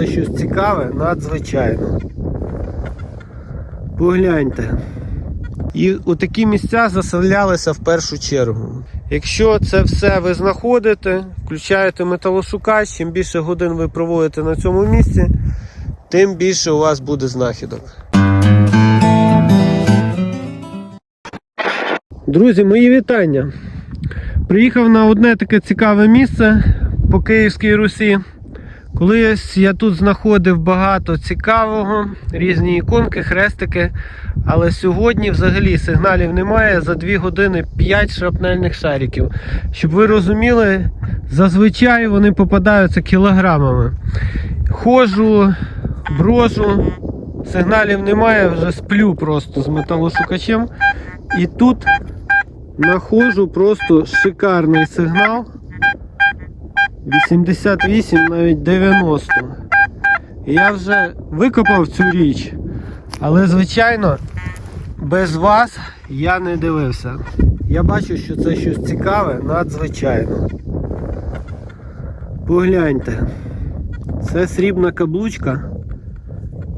це щось цікаве, надзвичайно. Погляньте. І у такі місця заселялися в першу чергу. Якщо це все ви знаходите, включаєте металошукач, чим більше годин ви проводите на цьому місці, тим більше у вас буде знахідок. Друзі, мої вітання. Приїхав на одне таке цікаве місце по Київській Русі. Колись я тут знаходив багато цікавого, різні іконки, хрестики. Але сьогодні взагалі сигналів немає за 2 години 5 шрапнельних шариків. Щоб ви розуміли, зазвичай вони попадаються кілограмами. Ходжу, брожу, сигналів немає, вже сплю просто з металошукачем. І тут знаходжу просто шикарний сигнал. 88, навіть 90. І я вже викопав цю річ, але звичайно без вас я не дивився. Я бачу, що це щось цікаве, надзвичайно. Погляньте, це срібна каблучка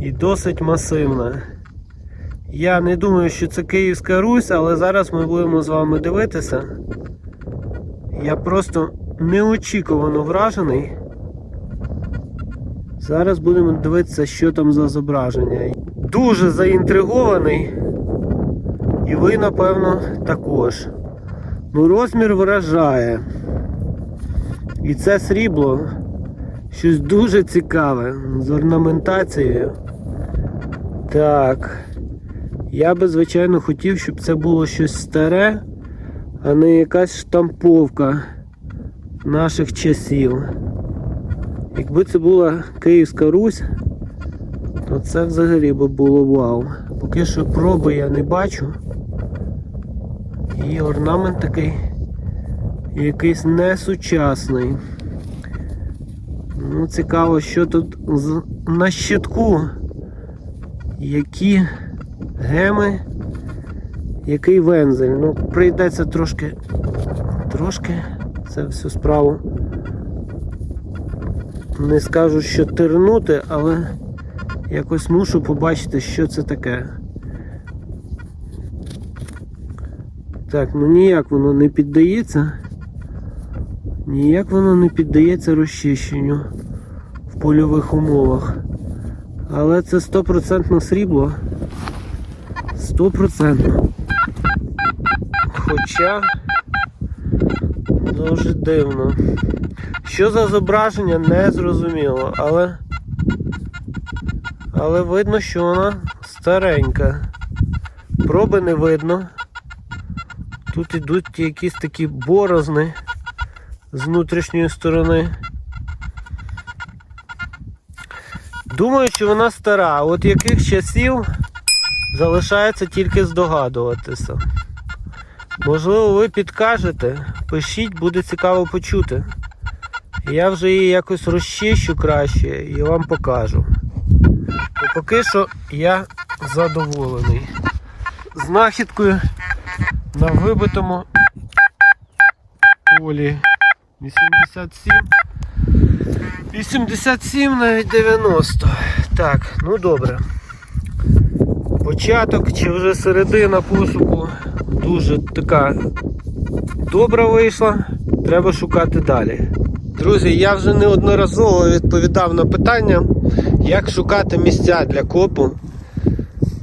і досить масивна. Я не думаю, що це Київська Русь, але зараз ми будемо з вами дивитися. Я просто неочікувано вражений. Зараз будемо дивитися, що там за зображення. Дуже заінтригований. І ви, напевно, також. Ну, розмір вражає. І це срібло щось дуже цікаве з орнаментацією. Так. Я би, звичайно, хотів, щоб це було щось старе, а не якась штамповка наших часів. Якби це була Київська Русь, то це взагалі би було вау. Поки що проби я не бачу. І орнамент такий якийсь несучасний. Ну, цікаво, що тут на щитку. Які геми, який вензель. Ну, прийдеться трошки, трошки це всю справу. Не скажу, що тернути, але якось мушу побачити, що це таке. Так, ну ніяк воно не піддається. Ніяк воно не піддається розчищенню в польових умовах. Але це стопроцентно срібло. Стопроцентно. Хоча дуже дивно. Що за зображення, не зрозуміло, але. Але видно, що вона старенька. Проби не видно. Тут ідуть якісь такі борозни з внутрішньої сторони. Думаю, що вона стара, от яких часів залишається тільки здогадуватися. Можливо, ви підкажете, пишіть, буде цікаво почути. Я вже її якось розчищу краще і вам покажу. Ну, поки що я задоволений. Знахідкою на вибитому полі 87. 87 навіть 90. Так, ну добре. Початок чи вже середина пошуку дуже така добра вийшла. Треба шукати далі. Друзі, я вже неодноразово відповідав на питання, як шукати місця для копу.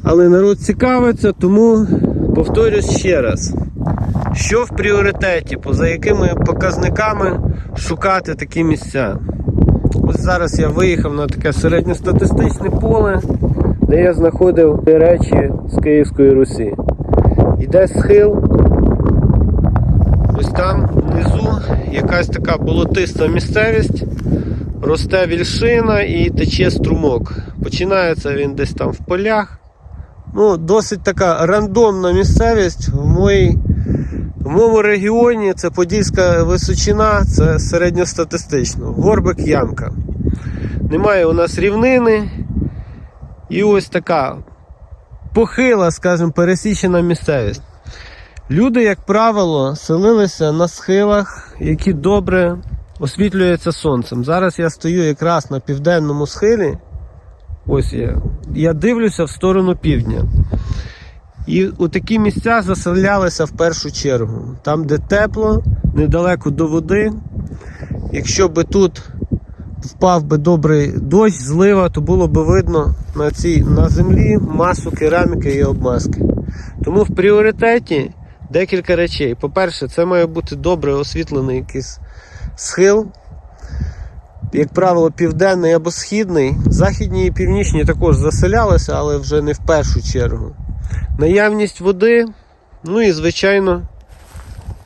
Але народ цікавиться, тому повторюсь ще раз. Що в пріоритеті, поза якими показниками шукати такі місця? Ось зараз я виїхав на таке середньостатистичне поле, де я знаходив речі з Київської Русі. Іде схил. Ось там внизу якась така болотиста місцевість, росте вільшина і тече струмок. Починається він десь там в полях. Ну, досить така рандомна місцевість в моїй. В моєму регіоні це Подільська височина, це середньостатистично. Горбик ямка. Немає у нас рівнини. І ось така похила, скажімо, пересічена місцевість. Люди, як правило, селилися на схилах, які добре освітлюється сонцем. Зараз я стою якраз на південному схилі. Ось я. Я дивлюся в сторону півдня. І у такі місця заселялися в першу чергу. Там, де тепло, недалеко до води. Якщо би тут впав би добрий дощ, злива, то було би видно на цій на землі масу кераміки і обмазки. Тому в пріоритеті декілька речей. По-перше, це має бути добре освітлений якийсь схил. Як правило, південний або східний. Західні і північні також заселялися, але вже не в першу чергу. Наявність води, ну і, звичайно,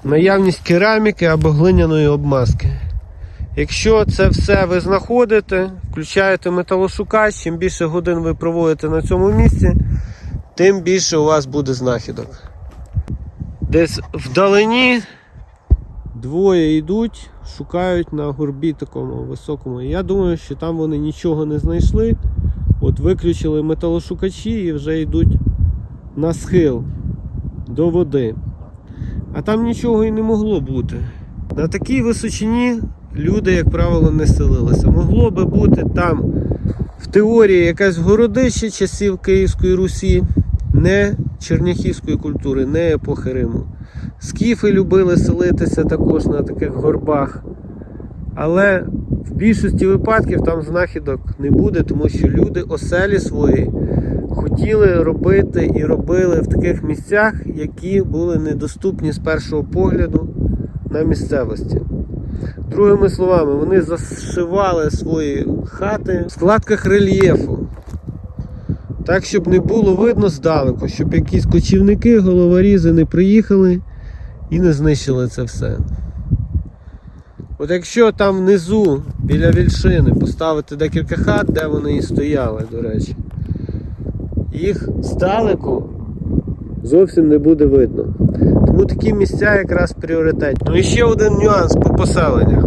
наявність кераміки або глиняної обмазки. Якщо це все ви знаходите, включаєте металошукач, чим більше годин ви проводите на цьому місці, тим більше у вас буде знахідок. Десь вдалині двоє йдуть, шукають на горбі такому високому. Я думаю, що там вони нічого не знайшли. От виключили металошукачі і вже йдуть на схил до води. А там нічого і не могло бути. На такій височині люди, як правило, не селилися. Могло би бути там в теорії якесь городище часів Київської Русі, не черняхівської культури, не епохи Риму. Скіфи любили селитися також на таких горбах. Але в більшості випадків там знахідок не буде, тому що люди оселі свої хотіли робити і робили в таких місцях, які були недоступні з першого погляду на місцевості. Другими словами, вони зашивали свої хати в складках рельєфу. Так, щоб не було видно здалеку, щоб якісь кочівники, головорізи не приїхали і не знищили це все. От якщо там внизу, біля вільшини, поставити декілька хат, де вони і стояли, до речі, їх здалеку зовсім не буде видно. Тому такі місця якраз пріоритетні. Ну і ще один нюанс по поселеннях.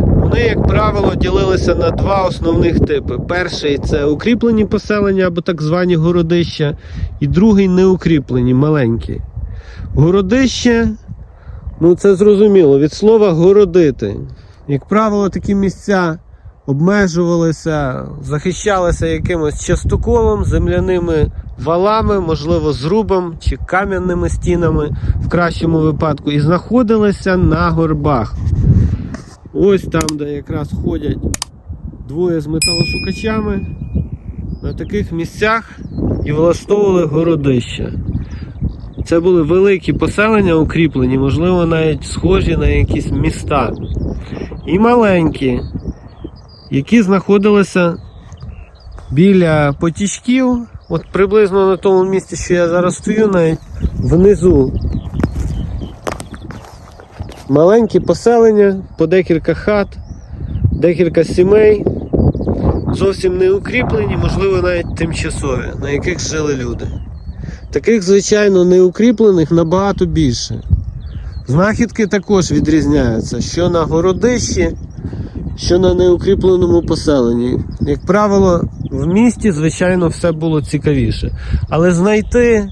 Вони, як правило, ділилися на два основних типи. Перший це укріплені поселення або так звані городища, і другий неукріплені, маленькі. Городище, ну це зрозуміло, від слова городити. Як правило, такі місця обмежувалися, захищалися якимось частоколом, земляними валами, можливо, зрубом чи кам'яними стінами в кращому випадку, і знаходилися на горбах. Ось там, де якраз ходять двоє з металошукачами, на таких місцях і влаштовували городища. Це були великі поселення укріплені, можливо, навіть схожі на якісь міста. І маленькі, які знаходилися біля потічків, от приблизно на тому місці, що я зараз стою, навіть внизу. Маленькі поселення, по декілька хат, декілька сімей, зовсім не укріплені, можливо, навіть тимчасові, на яких жили люди. Таких, звичайно, неукріплених набагато більше. Знахідки також відрізняються, що на городищі, що на неукріпленому поселенні. Як правило, в місті, звичайно, все було цікавіше. Але знайти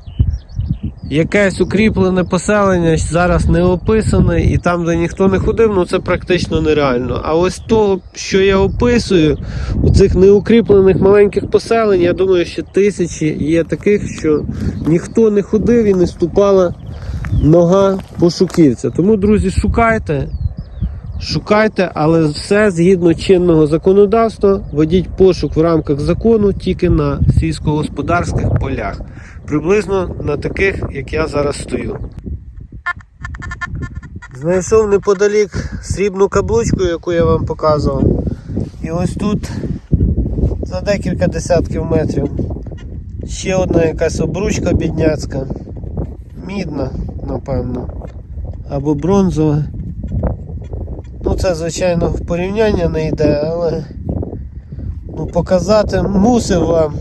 якесь укріплене поселення зараз не описане, і там, де ніхто не ходив, ну це практично нереально. А ось того, що я описую, у цих неукріплених маленьких поселень, я думаю, що тисячі є таких, що ніхто не ходив і не ступала нога пошуківця. Тому, друзі, шукайте. Шукайте, але все згідно чинного законодавства, ведіть пошук в рамках закону тільки на сільськогосподарських полях. Приблизно на таких, як я зараз стою. Знайшов неподалік срібну каблучку, яку я вам показував. І ось тут за декілька десятків метрів ще одна якась обручка бідняцька. Мідна, напевно. Або бронзова. Це, звичайно, в порівняння не йде, але ну, показати мусив вам.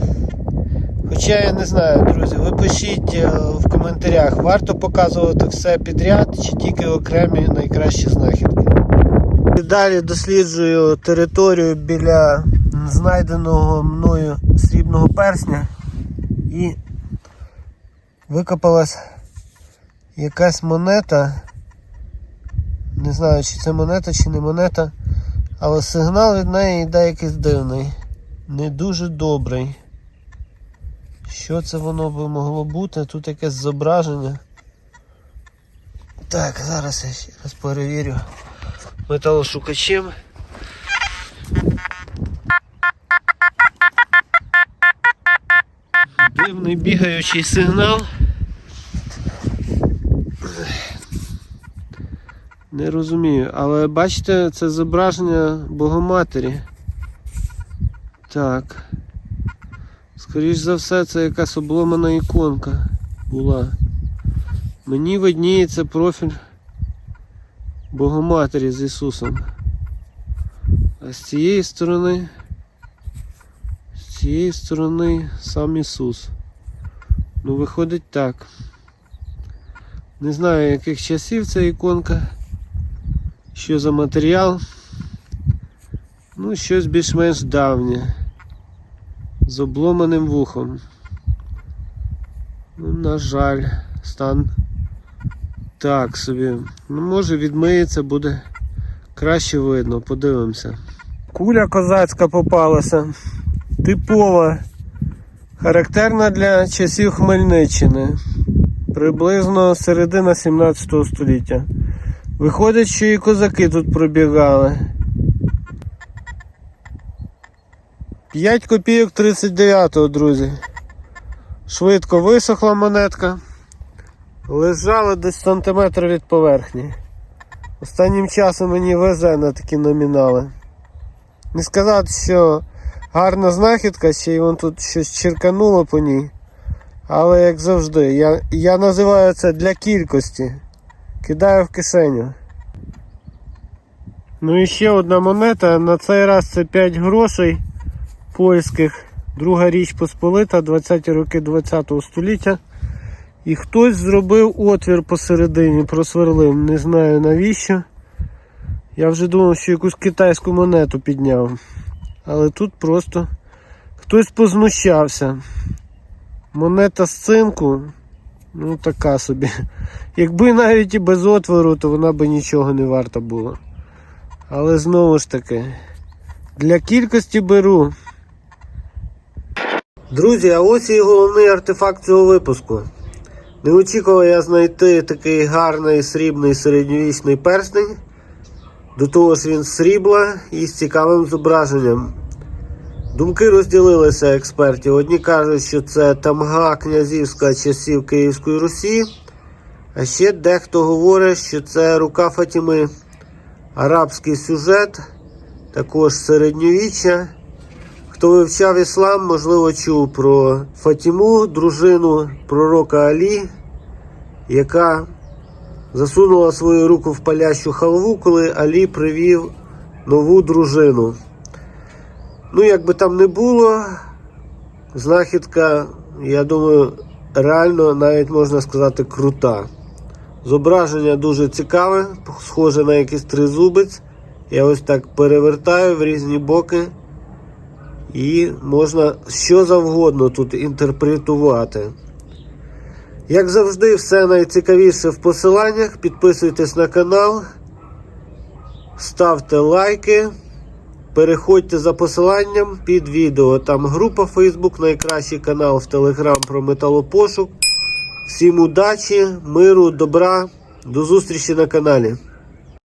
Хоча я не знаю, друзі, ви пишіть е, в коментарях, варто показувати все підряд чи тільки окремі найкращі знахідки. І далі досліджую територію біля знайденого мною срібного персня і викопалась якась монета. Не знаю, чи це монета, чи не монета. Але сигнал від неї йде якийсь дивний. Не дуже добрий. Що це воно би могло бути? Тут якесь зображення. Так, зараз я ще раз перевірю металошукачем. Дивний бігаючий сигнал. Не розумію, але бачите, це зображення Богоматері. Так. Скоріш за все, це якась обломана іконка була. Мені видніється профіль Богоматері з Ісусом. А з цієї сторони. З цієї сторони сам Ісус. Ну, виходить так. Не знаю, яких часів ця іконка. Що за матеріал? Ну, щось більш-менш давнє. З обломаним вухом. Ну, на жаль, стан так собі. Ну, може відмиється, буде краще видно, подивимося. Куля козацька попалася. Типова. Характерна для часів Хмельниччини. Приблизно середина 17 століття. Виходить, що і козаки тут пробігали. 5 копійок 39-го, друзі. Швидко висохла монетка. Лежала десь сантиметр від поверхні. Останнім часом мені везе на такі номінали. Не сказати, що гарна знахідка, ще й вон тут щось черкануло по ній. Але як завжди, я, я називаю це для кількості. Кидаю в кишеню. Ну і ще одна монета. На цей раз це 5 грошей польських. Друга річ Посполита, 20-ті роки 20 століття. І хтось зробив отвір посередині, просверлив. Не знаю навіщо. Я вже думав, що якусь китайську монету підняв. Але тут просто хтось познущався. Монета з цинку, ну така собі. Якби навіть і без отвору, то вона би нічого не варта була. Але знову ж таки, для кількості беру. Друзі, а ось і головний артефакт цього випуску. Не очікував я знайти такий гарний срібний середньовічний перстень. До того ж він срібла і з цікавим зображенням. Думки розділилися експертів. Одні кажуть, що це тамга князівська часів Київської Русі. А ще дехто говорить, що це рука Фатіми. Арабський сюжет, також середньовіччя. Хто вивчав іслам, можливо, чув про Фатіму, дружину пророка Алі, яка засунула свою руку в палящу халву, коли Алі привів нову дружину. Ну, як би там не було, знахідка, я думаю, реально навіть можна сказати крута. Зображення дуже цікаве, схоже на якийсь тризубець. Я ось так перевертаю в різні боки. І можна що завгодно тут інтерпретувати. Як завжди, все найцікавіше в посиланнях. Підписуйтесь на канал, ставте лайки, переходьте за посиланням під відео. Там група Facebook, найкращий канал в Telegram про металопошук. Всім удачі, миру, добра, до зустрічі на каналі.